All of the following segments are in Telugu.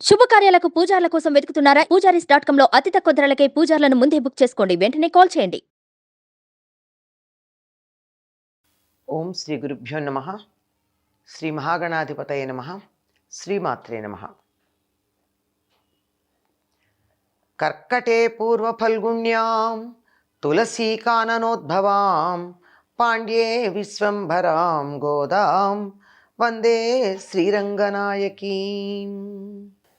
శుభకార్యాలకు పూజార్ల కోసం వెతుకుతున్నారా? పూజారీస్ డాట్ కామ్లో అతి తక్కువ ధరలకే పూజార్లను ముందే బుక్ చేసుకోండి. వెంటనే కాల్ చేయండి. ఓం శ్రీ గురుభ్యో నమ. శ్రీ మహాగణాధిపతయ నమ. శ్రీమాత్రే నమ. కర్కటే పూర్వఫల్గుణ్యాం తులసీకాననోద్భవాం పాండ్యే విశ్వంభరాం గోదాం వందే శ్రీరంగనాయకీం.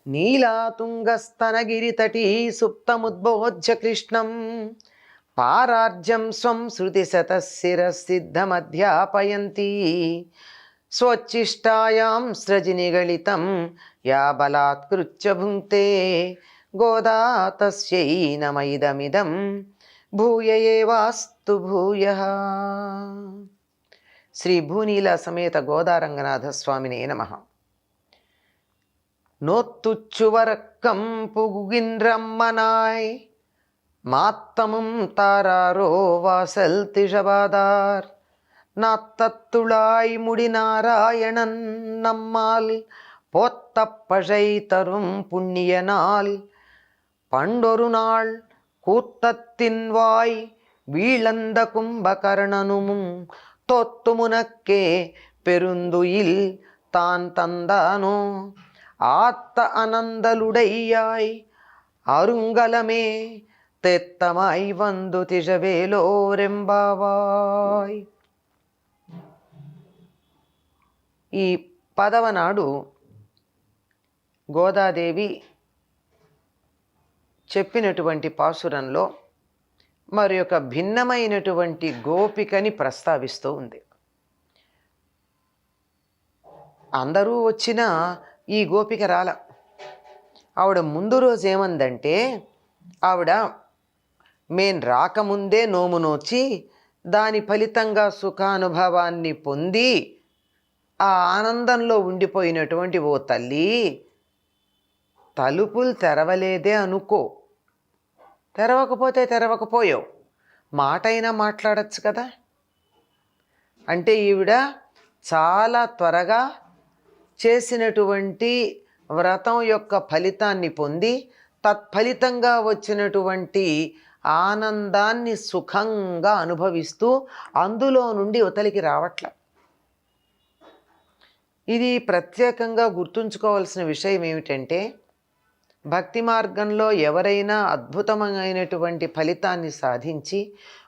నీలాతుంగస్తనగిరితటీ సుప్తముద్బోధ్య కృష్ణం పారార్జం స్వం శృతిశతశిరసిద్ధమధ్యాపయంతి. స్వచ్ఛిష్టాయాం స్రజినిగళితం యా బలాత్కృత్య భుంక్తే. గోదా తస్యై నమైదమిదం భూయ. ఏవాస్తు భూయ శ్రీ భూనీల సమేత గోదారంగనాథ స్వామినే నమః. நோத்துச்சுவரக்கம் புகுகின்றம்மனாய். மாத்தமும் தாராரோ வாசல் திழவாதார் நாத்தத்துளாய் முடிநாராயணன் நம்மால். போத்தப்பழை தரும் புண்ணிய நாள் பண்டொரு நாள் கூத்தத்தின் வாய் வீழந்த கும்பகர்ணனும் தோத்துமுனக்கே பெருந்துயில் தான் தந்தானோ. ஆத்த அனந்தலுடையாய் அருங்கலமே తెత్తమాయి వందు తిజవేలోరెంబావాయ్ ఈ పదవ నాడు గోదాదేవి చెప్పినటువంటి పాసురంలో మరి ఒక భిన్నమైనటువంటి గోపికని ప్రస్తావిస్తూ ఉంది అందరూ వచ్చిన ఈ గోపిక రాల. ఆవిడ ముందు రోజు ఏమందంటే ఆవిడ మేం రాకముందే నోము నోచి దాని ఫలితంగా సుఖానుభవాన్ని పొంది ఆ ఆనందంలో ఉండిపోయినటువంటి ఓ తల్లి తలుపులు తెరవలేదే అనుకో. తెరవకపోతే తెరవకపోయావు. మాటైనా మాట్లాడచ్చు కదా. అంటే ఈవిడ చాలా త్వరగా చేసినటువంటి వ్రతం యొక్క ఫలితాన్ని పొంది తత్ఫలితంగా వచ్చినటువంటి ఆనందాన్ని సుఖంగా అనుభవిస్తూ అందులో నుండి ఉతలికి రావట్ల. ఇది ప్రత్యేకంగా గుర్తుంచుకోవాల్సిన విషయం ఏమిటంటే భక్తి మార్గంలో ఎవరైనా అద్భుతమైనటువంటి ఫలితాన్ని సాధించి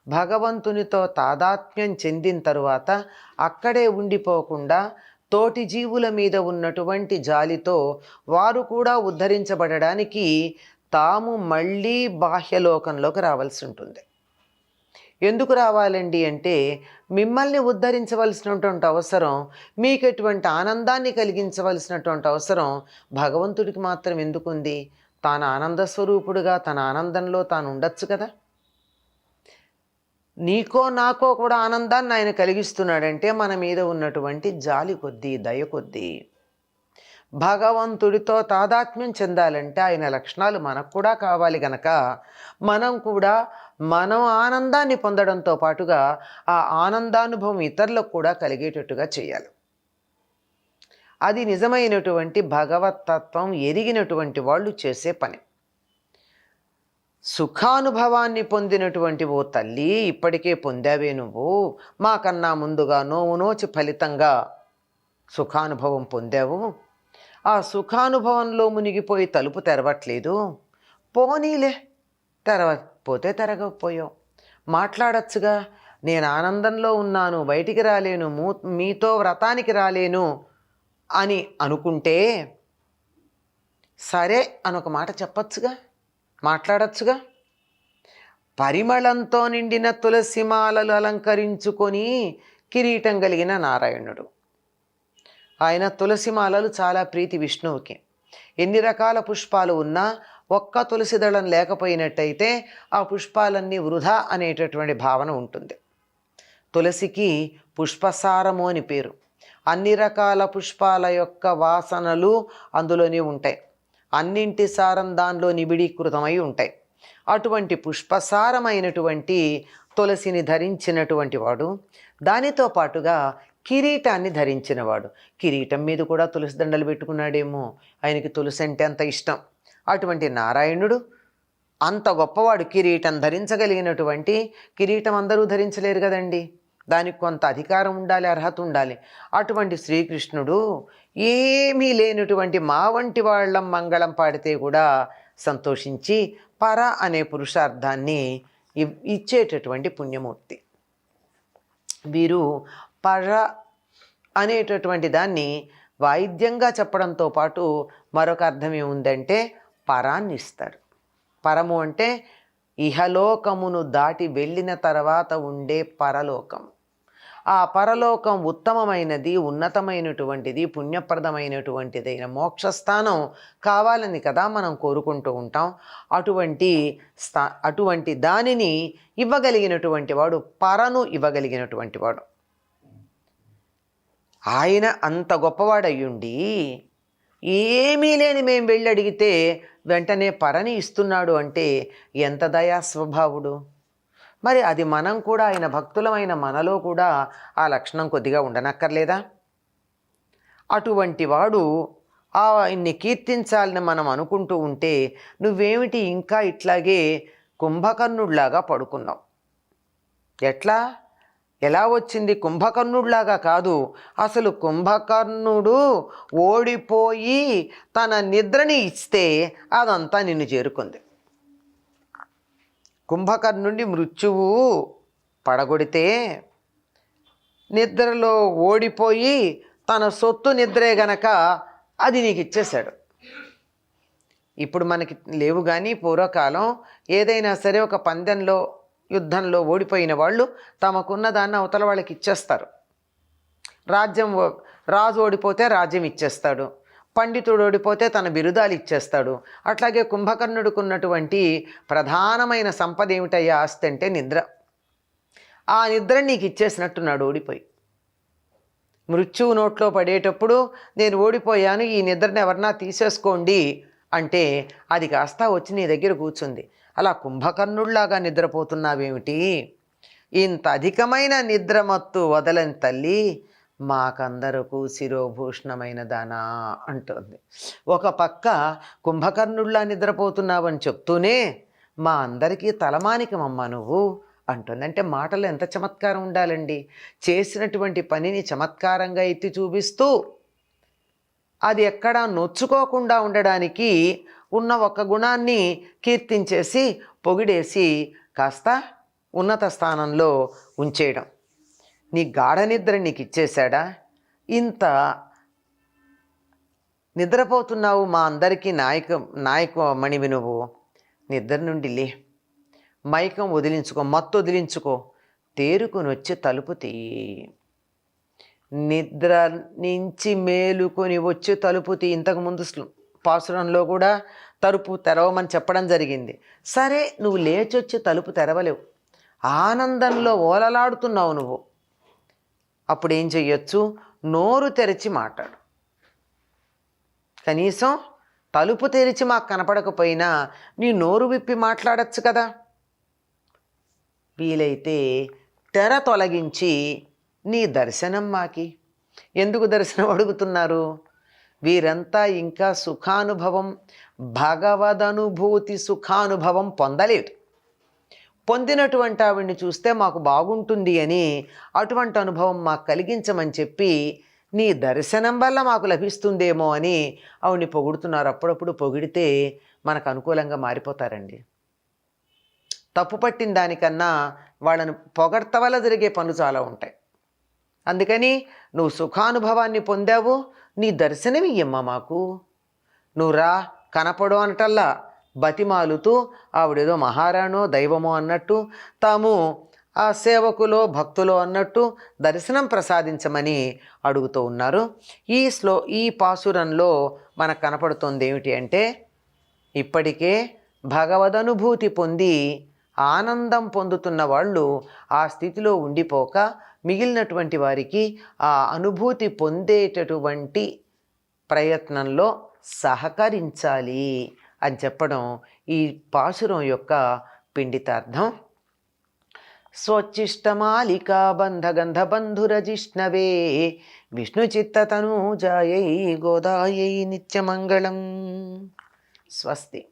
భగవంతునితో తాదాత్మ్యం చెందిన తరువాత అక్కడే ఉండిపోకుండా తోటి జీవుల మీద ఉన్నటువంటి జాలితో వారు కూడా ఉద్ధరించబడడానికి తాము మళ్ళీ బాహ్యలోకంలోకి రావాల్సి ఉంటుంది. ఎందుకు రావాలండి అంటే మిమ్మల్ని ఉద్ధరించవలసినటువంటి అవసరం మీకు ఎటువంటి ఆనందాన్ని కలిగించవలసినటువంటి అవసరం భగవంతుడికి మాత్రం ఎందుకుంది? తాను ఆనంద స్వరూపుడుగా తన ఆనందంలో తాను ఉండొచ్చు కదా? నీకో నాకో కూడా ఆనందాన్ని ఆయన కలిగిస్తున్నాడంటే మన మీద ఉన్నటువంటి జాలి కొద్దీ దయ కొద్దీ. భగవంతుడితో తాదాత్మ్యం చెందాలంటే ఆయన లక్షణాలు మనకు కూడా కావాలి గనక మనం కూడా మనం ఆనందాన్ని పొందడంతో పాటుగా ఆ ఆనందానుభవం ఇతరులకు కూడా కలిగేటట్టుగా చేయాలి. అది నిజమైనటువంటి భగవతత్వం ఎరిగినటువంటి వాళ్ళు చేసే పని. సుఖానుభవాన్ని పొందినటువంటి ఓ తల్లి ఇప్పటికే పొందావే నువ్వు. మాకన్నా ముందుగా నోవు నోచి ఫలితంగా సుఖానుభవం పొందావు. ఆ సుఖానుభవంలో మునిగిపోయి తలుపు తెరవట్లేదు. పోనీలే తెరవకపోతే తెరగకపోయావు. మాట్లాడచ్చుగా నేను ఆనందంలో ఉన్నాను బయటికి రాలేను మూ మీతో వ్రతానికి రాలేను అని అనుకుంటే సరే అని ఒక మాట చెప్పచ్చుగా. మాట్లాడచ్చుగా? పరిమళంతో నిండిన తులసిమాలలు అలంకరించుకొని కిరీటం కలిగిన నారాయణుడు. ఆయన తులసిమాలలు చాలా ప్రీతి విష్ణువుకి. ఎన్ని రకాల పుష్పాలు ఉన్నా ఒక్క తులసి దళం లేకపోయినట్టయితే ఆ పుష్పాలన్నీ వృధా అనేటటువంటి భావన ఉంటుంది. తులసికి పుష్పసారము అని పేరు. అన్ని రకాల పుష్పాల యొక్క వాసనలు అందులోనే ఉంటాయి. అన్నింటి సారం దానిలో నిబిడీకృతమై ఉంటాయి. అటువంటి పుష్పసారమైనటువంటి తులసిని ధరించినటువంటి వాడు దానితో పాటుగా కిరీటాన్ని ధరించినవాడు. కిరీటం మీద కూడా తులసి దండలు పెట్టుకున్నాడేమో ఆయనకి తులసి అంటే అంత ఇష్టం. అటువంటి నారాయణుడు అంత గొప్పవాడు కిరీటం ధరించగలిగినటువంటి కిరీటం అందరూ ధరించలేరు కదండి. దానికి కొంత అధికారం ఉండాలి అర్హత ఉండాలి. అటువంటి శ్రీకృష్ణుడు ఏమీ లేనటువంటి మా వంటి వాళ్ళం మంగళం పాడితే కూడా సంతోషించి పర అనే పురుషార్థాన్ని ఇచ్చేటటువంటి పుణ్యమూర్తి. వీరు పర అనేటటువంటి దాన్ని వాయిద్యంగా చెప్పడంతో పాటు మరొక అర్థం ఏముందంటే పరాన్ని ఇస్తాడు పరము అంటే ఇహలోకమును దాటి వెళ్ళిన తర్వాత ఉండే పరలోకం. ఆ పరలోకం ఉత్తమమైనది ఉన్నతమైనటువంటిది పుణ్యప్రదమైనటువంటిదైన మోక్షస్థానం కావాలని కదా మనం కోరుకుంటూ ఉంటాం. అటువంటి స్థా అటువంటి దానిని ఇవ్వగలిగినటువంటి వాడు పరను ఇవ్వగలిగినటువంటి వాడు. ఆయన అంత గొప్పవాడయ్యుండి ఏమీ లేని మేము వెళ్ళి అడిగితే వెంటనే పరని ఇస్తున్నాడు అంటే ఎంత దయా స్వభావుడు మరి అది మనం కూడా ఆయన భక్తులమైన మనలో కూడా ఆ లక్షణం కొద్దిగా ఉండనక్కర్లేదా? అటువంటి వాడు ఆయన్ని కీర్తించాలని మనం అనుకుంటూ ఉంటే నువ్వేమిటి ఇంకా ఇట్లాగే కుంభకర్ణుడిలాగా పడుకున్నావు? ఎట్లా? ఎలా వచ్చింది? కుంభకర్ణుడిలాగా కాదు. అసలు కుంభకర్ణుడు ఓడిపోయి తన నిద్రని ఇస్తే అదంతా నిన్ను చేరుకుంది. కుంభకర్ణుడి మృత్యువు పడగొడితే నిద్రలో ఓడిపోయి తన సొత్తు నిద్రే గనక అది నీకు ఇచ్చేశాడు ఇప్పుడు మనకి లేవు కానీ పూర్వకాలం ఏదైనా సరే ఒక పందెంలో యుద్ధంలో ఓడిపోయిన వాళ్ళు తమకున్న దాన్ని అవతల వాళ్ళకి ఇచ్చేస్తారు. రాజ్యం ఓ- రాజు ఓడిపోతే రాజ్యం ఇచ్చేస్తాడు. పండితుడు ఓడిపోతే తన బిరుదాలు ఇచ్చేస్తాడు. అట్లాగే కుంభకర్ణుడికి ఉన్నటువంటి ప్రధానమైన సంపద ఏమిటయ్యా? ఆస్తి అంటే నిద్ర. ఆ నిద్ర నీకు ఇచ్చేసినట్టున్నాడు ఓడిపోయి. మృత్యువు నోట్లో పడేటప్పుడు నేను ఓడిపోయాను ఈ నిద్రను ఎవరన్నా తీసేసుకోండి అంటే అది కాస్త వచ్చి నీ దగ్గర కూర్చుంది. అలా కుంభకర్ణుడిలాగా నిద్రపోతున్నావేమిటి? ఇంత అధికమైన నిద్రమత్తు వదలని తల్లి మాకందరకు శిరోభూషణమైన దానా అంటుంది. ఒక పక్క కుంభకర్ణుడిలా నిద్రపోతున్నావని చెప్తూనే మా అందరికీ తలమానికమమ్మా నువ్వు అంటుంది అంటే మాటలు ఎంత చమత్కారం ఉండాలండి? చేసినటువంటి పనిని చమత్కారంగా ఎత్తి చూపిస్తూ అది ఎక్కడా నొచ్చుకోకుండా ఉండడానికి ఉన్న ఒక గుణాన్ని కీర్తించేసి పొగిడేసి కాస్త ఉన్నత స్థానంలో ఉంచేయడం. నీ గాఢ నిద్ర నీకు ఇచ్చేశాడా ఇంత నిద్రపోతున్నావు మా అందరికీ నాయక నాయకమణివి నువ్వు. నిద్ర నుండి లే. మైకం వదిలించుకో మత్తు వదిలించుకో తేరుకుని వచ్చి తలుపు తీయి నిద్ర నుంచి మేలుకొని వచ్చి తలుపు తీ. ఇంతకుముందు పాసురంలో కూడా తలుపు తెరవమని చెప్పడం జరిగింది. సరే నువ్వు లేచొచ్చి తలుపు తెరవలేవు. ఆనందంలో ఓలలాడుతున్నావు నువ్వు. అప్పుడు ఏం చెయ్యొచ్చు? నోరు తెరిచి మాట్లాడు. కనీసం తలుపు తెరిచి మాకు కనపడకపోయినా నీ నోరు విప్పి మాట్లాడచ్చు కదా. వీలైతే తెర తొలగించి నీ దర్శనం మాకి. ఎందుకు దర్శనం అడుగుతున్నారు? వీరంతా ఇంకా సుఖానుభవం భగవదనుభూతి సుఖానుభవం పొందలేదు. పొందినటువంటి ఆవిడ్ని చూస్తే మాకు బాగుంటుంది అని అటువంటి అనుభవం మాకు కలిగించమని చెప్పి నీ దర్శనం వల్ల మాకు లభిస్తుందేమో అని ఆవిడ్ని పొగుడుతున్నారు. అప్పుడప్పుడు పొగిడితే మనకు అనుకూలంగా మారిపోతారండి. తప్పు పట్టిన దానికన్నా వాళ్ళని పొగడ్త వల్ల జరిగే పనులు చాలా ఉంటాయి. అందుకని నువ్వు సుఖానుభవాన్ని పొందావు నీ దర్శనం ఇయ్యమ్మా మాకు. నువ్వు రా కనపడు అనటల్లా బతిమాలుతూ ఆవిడేదో మహారాణో దైవమో అన్నట్టు తాము ఆ సేవకులో భక్తులో అన్నట్టు దర్శనం ప్రసాదించమని అడుగుతూ ఉన్నారు. ఈ స్లో ఈ పాసురంలో మనకు కనపడుతుంది ఏమిటి అంటే ఇప్పటికే భగవదనుభూతి పొంది ఆనందం పొందుతున్న వాళ్ళు ఆ స్థితిలో ఉండిపోక మిగిలినటువంటి వారికి ఆ అనుభూతి పొందేటటువంటి ప్రయత్నంలో సహకరించాలి. అని చెప్పడం ఈ పాసురం యొక్క పిండితార్థం. స్వచ్చిష్టమాలికా బంధగంధ బంధురజిష్ణవే విష్ణు చిత్తతనూజాయై గోదాయై నిత్యమంగళం. స్వస్తి.